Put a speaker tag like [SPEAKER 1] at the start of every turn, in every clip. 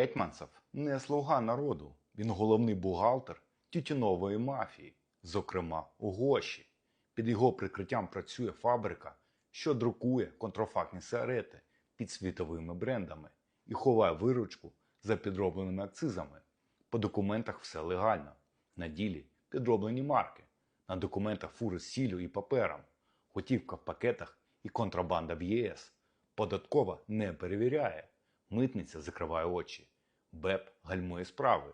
[SPEAKER 1] Гетьманцев не слуга народу. Він головний бухгалтер тютюнової мафії, зокрема у Гоші. Під його прикриттям працює фабрика, що друкує контрафактні сигарети під світовими брендами і ховає виручку за підробленими акцизами. По документах все легально. На ділі підроблені марки. На документах фури з сіллю і папером, готівка в пакетах і контрабанда в ЄС. Податкова не перевіряє. Митниця закриває очі. БЕП гальмує справи.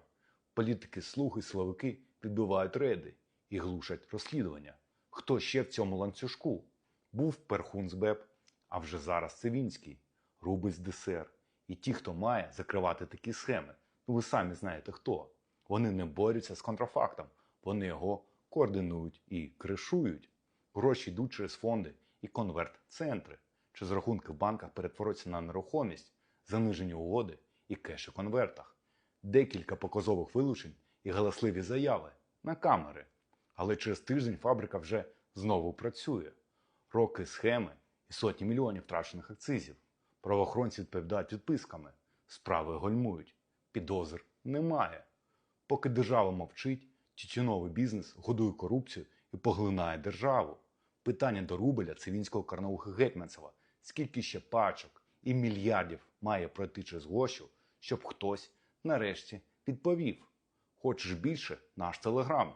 [SPEAKER 1] Політики, слуги, силовики підбивають рейди і глушать розслідування. Хто ще в цьому ланцюжку? Був Перхун з БЕП, а вже зараз Цивінський, Рубль з ДСР. І ті, хто має закривати такі схеми, ну ви самі знаєте хто. Вони не борються з контрафактом, вони його координують і кришують. Гроші йдуть через фонди і конверт-центри, чи з рахунки в банках перетворюються на нерухомість, занижені угоди і кеш у конвертах. Декілька показових вилучень і галасливі заяви на камери. Але через тиждень фабрика вже знову працює. Роки схеми і сотні мільйонів втрачених акцизів. Правоохоронці відповідають відписками. Справи гольмують. Підозр немає. Поки держава мовчить, тютюновий бізнес годує корупцію і поглинає державу. Питання до Рубеля, Цивінського Карнаухи Гетьманцева, скільки ще пачок і мільярдів має пройти через гощу, щоб хтось нарешті відповів. Хочеш більше наш телеграм.